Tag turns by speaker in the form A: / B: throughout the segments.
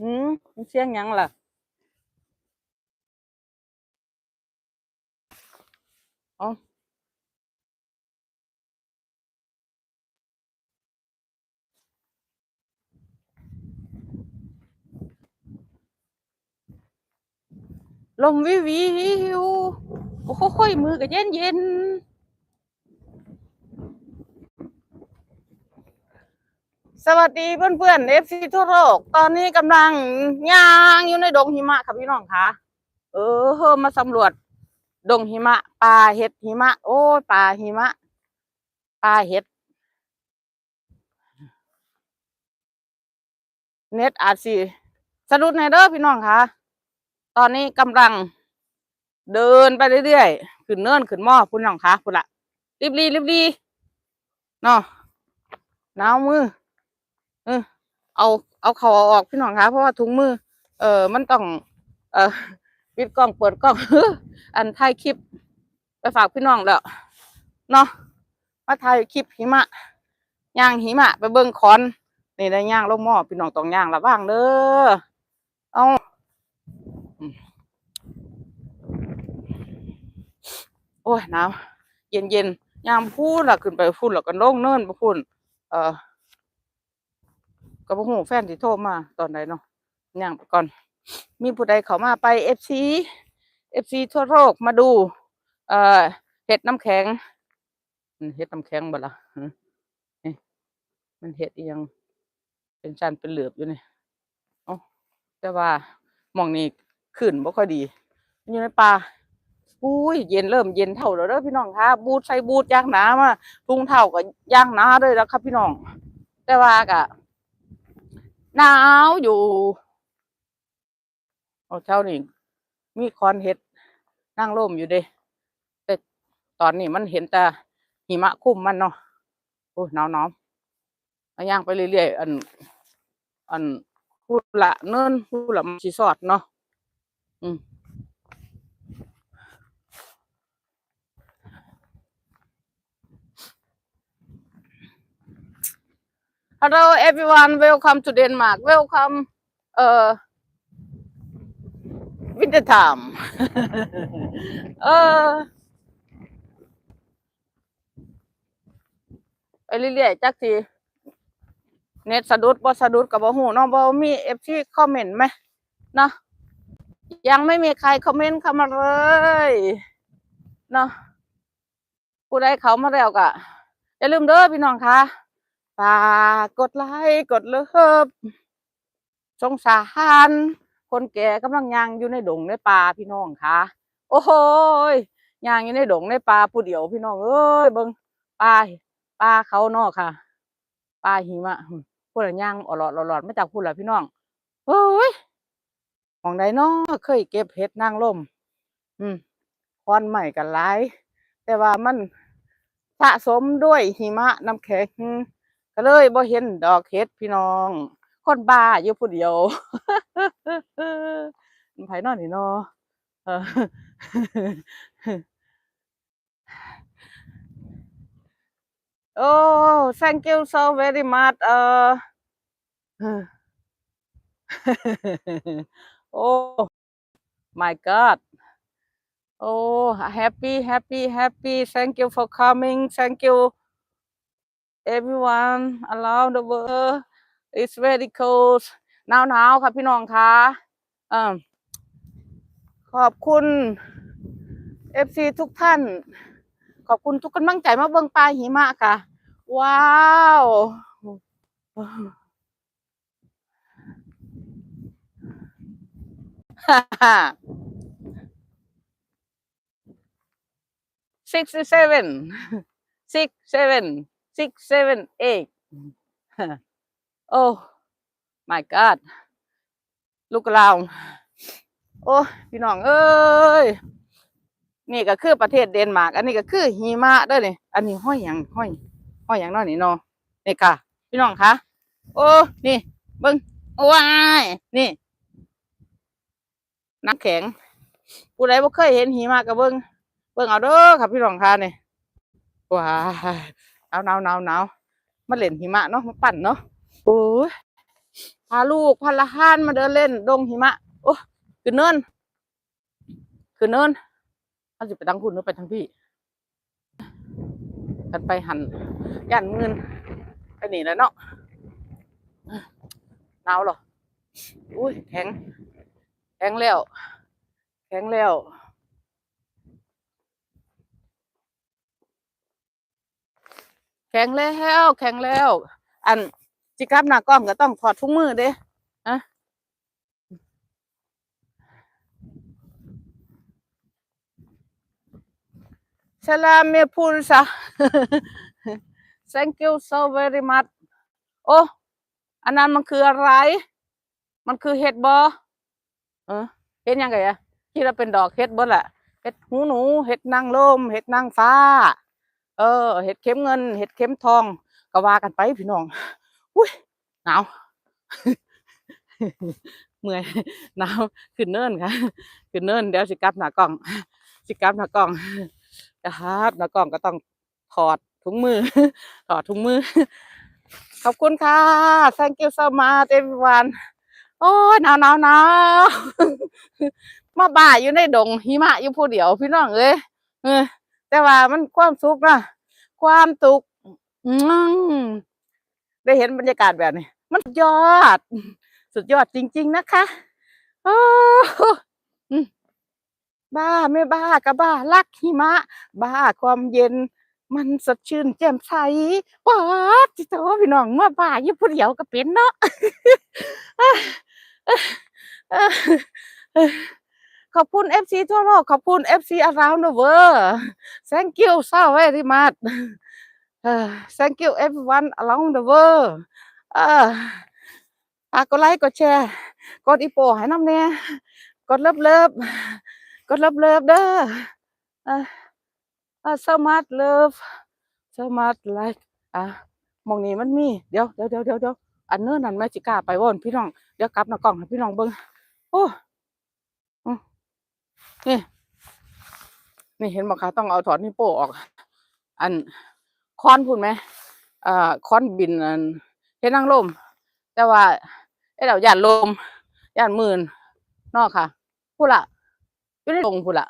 A: หืมมันเสียงหยังล่ะ เอ๋อลมวิววิวโอ้โหค่อยมือก็เย็นเย็น สวัสดีเพื่อนเพื่อนเอฟซีทั่วโลกตอนนี้กำลังย่างอยู่ในดงหิมะค่ะพี่น้องคะเออเฮ้มาสำรวจ ดงหิมะป่าเห็ดหิมะ โอ้ยป่าหิมะป่าเห็ด เน็ตอาจสิสะดุดในเด้อพี่น้องคะตอนนี้กำลัง เดินไปเรื่อยๆขึ้นเนินขึ้นหม้อพี่น้องคะพุ่นละรีบรีรีบรีเนาะหนาวมือ เออ เอาเอาเขาเอาออกพี่น้องคะเพราะว่าถุงมือ เออมันต้อง เออปิดกล้องเปิดกล้องอันถ่ายคลิป ไปฝากพี่น้องแล้วเนาะมาถ่ายคลิปหิมะย่างหิมะไปเบิ่งคอนนี่ได้ย่างลงหม้อพี่น้องต้องย่างระว่างเด้อเอาโอ้ยหนาวเย็นเย็นยามพูดล่ะขึ้นไปพูดแล้วก็ลงเนินไปพูดเออ ก็บ่ฮู้แฟนที่โทรมาตอนใดเนาะย่างไปก่อน มีผู้ใดเข้ามาไป FC FC ทั่วโลกมาดู เอ่อเห็ดน้ำแข็งเห็ดน้ำแข็งบ่ล่ะมันเห็ดอียังเป็นชันเป็นเหลือบอยู่นี่เอ้าแต่ว่ามองนี้ขึ้นบ่ค่อยดีมันอยู่ในป่าอุ้ยเย็นเริ่มเย็นเท่าแล้วเด้อพี่น้องคะบูทใส่บูทยางหนามาถุงเท่ากับยางหนาเลยแล้วครับพี่น้อง แต่ว่ากะ หนาวอยู่เอาเช้านี่มีคอนเห็ดนั่งร่มอยู่เด้แต่ตอนนี้มันเห็นแต่หิมะคุ้มมันเนาะโอ้หนาวหนาวเอาย่างไปเรื่อยๆอัน อันพูดละเนินพูดละมันสีสอดเนาะอืม Hello everyone welcome to Denmark welcome เอ่อ winter time เออไปเรื่อยๆจักทีเน็ตสะดุดบ่สะดุดกับบ่ฮู้เนาะบ่มี FC คอมเมนต์ไหมเนาะยังไม่มีใครคอมเมนต์เข้ามาเลยเนาะผู้ใดเขามาแล้วก็อย่าลืมเด้อพี่น้องคะ ฝากกดไลค์กดเลิฟสงสารคนแก่กำลังย่างอยู่ในดงในป่าพี่น้องคะโอ้โหยย่างอยู่ในดงในป่าผู้เดียวพี่น้องเอ้ยเบิงป่าป่าเขาเนาะค่ะป่าหิมะพูดอะไรย่างอลอดหลอดไม่จากพูดละพี่น้องเฮ้ยมองใดเนาะเคยเก็บเห็ดนางลมอืมควันใหม่กันหลาย แต่ว่ามันสะสมด้วยหิมะน้ำแข็ง ก็เลยบ่เห็นดอกเห็ดพี่น้อง คนบ้าอยู่ผู้เดียวมันไผนอนนี่เนาะเออ Oh, thank you so very much. Uh, oh my God. Oh, happy, happy, happy. Thank you for coming. Thank you, everyone around the world. It's very cold. หนาวหนาวค่ะพี่น้องคะอ่อขอบคุณ FC ทุกท่าน ขอบคุณทุกกำลังใจมาเบิ่งปลาหิมะค่ะ ว้าว sixty-seven, six, seven, six, seven, eight. oh my God ลูกเราโอ้พี่น้องเอ้ย นี่ก็คือประเทศเดนมาร์ก อันนี้ก็คือหิมะเด้อนี่อันนี้ห้อยหยังห้อยห้อยหยังเน้อนี่เนาะนี่ค่ะ พี่น้องคะโอ้ นี่เบิ้งว้ายนี่น้ำแข็ง ผู้ใดบ่เคยเห็นหิมะก็เบิ้งเบิ้งเอาเด้อค่ะพี่น้องคะนี่ว้าย หนาหนาวหนาวหนาวมาเล่นหิมะเนาะมาปั่นเนาะโอ้ยพาลูกพาหลานมาเดินเล่นดงหิมะ โอ้ขึ้นเนินขึ้นเนินเขาจะไปทางคุณหรือไปทางพี่ กันไปหันย่านเงินไปหนีแล้วเนาะหนาวหรออุ้ยแข็งแข็งแล้วแข็งแล้ว แข็งแล้วแข็งแล้ว อันจิกับหน้ากล้องก็ต้องถอดทุกมือเด้อะสลามเมพูลซะ thank you so very much โอ้อันนั้นมันคืออะไร มันคือเห็ดบอเออเห็ดยังไงอะที่เราเป็นดอกเห็ดบดแหละเห็ดหูหนู เห็ดนางลม เห็ดนางฟ้า เออเห็ดเข็มเงิน เห็ดเข็มทองก็ว่ากันไปพี่น้องอุ้ยหนาวเมื่อยหนาวขึ้นเนินค่ะขึ้นเนินเดี๋ยวสิกลับหน้ากล้อง สิกลับหน้ากล้องนะครับหน้ากล้องก็ต้องถอดถุงมือ ถอดถุงมือ ขอบคุณค่ะ thank you so much everyone โอ้ยหนาวหนาวหนาวมาบ่ายอยู่ในดงหิมะอยู่ผู้เดียวพี่น้องเอ้ยเออ แต่ว่ามันความสุขนะความสุขได้เห็นบรรยากาศแบบนี้ มันสุดยอด สุดยอดจริง ๆ นะคะโอ้บ้าไม่บ้าก็บ้ารักหิมะ บ้าความเย็น มันสดชื่นแจ่มใสว้าจิโตพี่น้องเมื่อบ่ายอยู่ผู้เดียวก็เป็นเนาะ ขอบคุณ FC ทั่วโลก ขอบคุณ FC around the world thank you so very much เอ่อ thank you everyone around the world อ่ากดไลค์กดแชร์ กดอีโปให้น้ำเนี่ยกดเลิฟเลิฟกดเลิฟเลิฟเด้อเอ่อเอ่อ so much love so much like อะมองนี้มันมี เดี๋ยวเดี๋ยวเดี๋ยวเดี๋ยวอันเนื้อนั่นแม่จิกาไปว่นพี่น้อง เดี๋ยวกลับนากล้องให้พี่น้องเบิ่งโอ้ นี่นี่เห็นบอกคะต้องเอาถอดนิ้วโป้ออก อันค้อนพูดไหมอ่าค้อนบินอันเฮ็ดนั่งลม แต่ว่าไอ้เราย่านลมหย่านหมื่นนอกค่ะพูดละอยู่ในดงพูดละ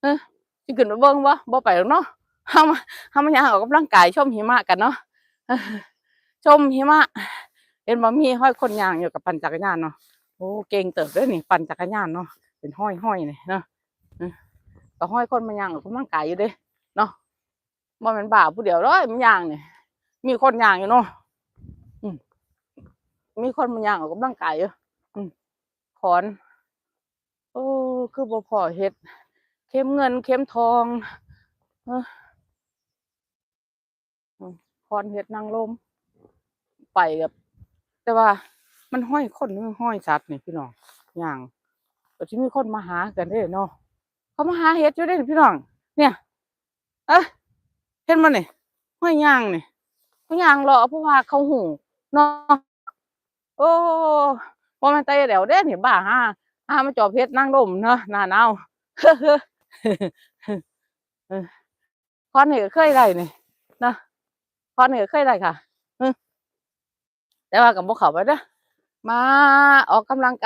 A: เฮ้ยสิขึ้นมาเบิ่งบ่บ่ไปหรอกเนาะเฮามาเฮามาย่างออกกำลังกายชมหิมะกันเนาะชมหิมะเห็นบ่มีห้อยคนยางอยู่กับปั่นจักรยานเนาะโอ้เก่งเติบด้อนี่ปั่นจักรยานเนาะ เป็นห้อยห้อยนี่เนาะก็ห้อยคนมาย่างออกกำลังกายอยู่เด้เนาะบ่แม่นบ้าผู้เดียวเลยมันยางเนี่ยมีคนย่างอยู่เนาะมีคนมาย่างออกกำลังกายอยู่ขอนโอ้คือบ่พอเฮ็ดเข้มเงินเข้มทองเอออืมคอนเฮ็ดนางลม ไปกับ แต่ว่ามันห้อยคนมันห้อยสัตว์นี่พี่น้องอย่าง ก็ที่มีคนมาหากันเด้เนาะเขามาหาเห็ดอยู่เด้พี่น้อง เนี่ย เอ้ยเห็นมันนี่ห้อยยางนี่ห้อยยางรอเพราะว่าเขาหูเนาะโอ้ว่ามันไตเดี๋ยวเด้เนี่ยบ้าฮะฮามาจอบเพชรนั่งลมเนาะหน้าหนาวเออคอนนี่ก็เคยได้นี่นะคอนนี่ก็เคยได้ค่ะแต่ว่ากับพวกเขาไปเด้อมาออกกำลังกาย